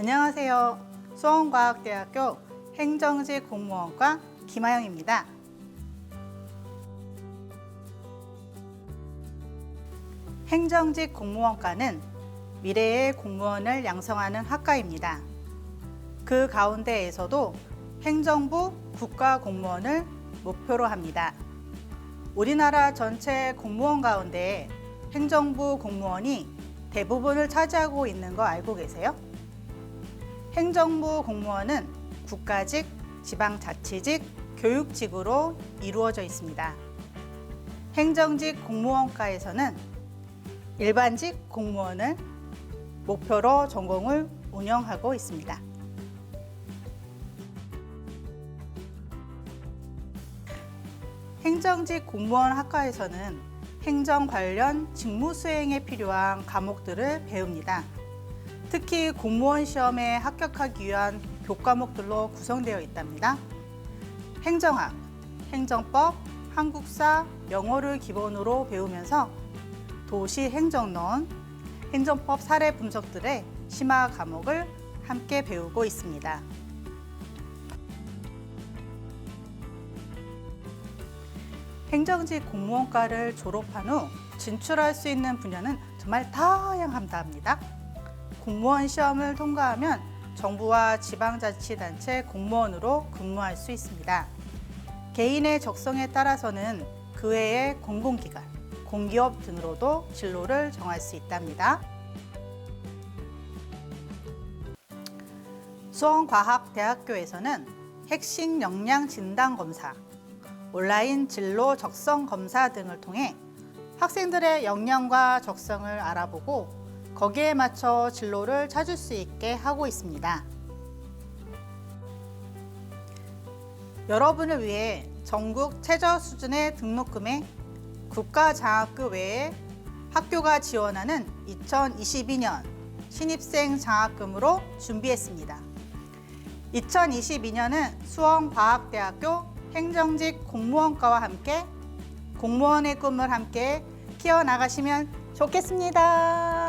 안녕하세요. 수원과학대학교 행정직 공무원과 김하영입니다. 행정직 공무원과는 미래의 공무원을 양성하는 학과입니다. 그 가운데에서도 행정부 국가 공무원을 목표로 합니다. 우리나라 전체 공무원 가운데 행정부 공무원이 대부분을 차지하고 있는 거 알고 계세요? 행정부 공무원은 국가직, 지방자치직, 교육직으로 이루어져 있습니다. 행정직 공무원과에서는 일반직 공무원을 목표로 전공을 운영하고 있습니다. 행정직 공무원 학과에서는 행정 관련 직무 수행에 필요한 과목들을 배웁니다. 특히 공무원 시험에 합격하기 위한 교과목들로 구성되어 있답니다. 행정학, 행정법, 한국사, 영어를 기본으로 배우면서 도시 행정론, 행정법 사례 분석들의 심화 과목을 함께 배우고 있습니다. 행정직 공무원과를 졸업한 후 진출할 수 있는 분야는 정말 다양합니다. 공무원 시험을 통과하면 정부와 지방자치단체 공무원으로 근무할 수 있습니다. 개인의 적성에 따라서는 그 외의 공공기관, 공기업 등으로도 진로를 정할 수 있답니다. 수원과학대학교에서는 핵심 역량 진단 검사, 온라인 진로 적성 검사 등을 통해 학생들의 역량과 적성을 알아보고 거기에 맞춰 진로를 찾을 수 있게 하고 있습니다. 여러분을 위해 전국 최저 수준의 등록금에 국가장학금 외에 학교가 지원하는 2022년 신입생 장학금으로 준비했습니다. 2022년은 수원과학대학교 행정직 공무원과와 함께 공무원의 꿈을 함께 키워나가시면 좋겠습니다.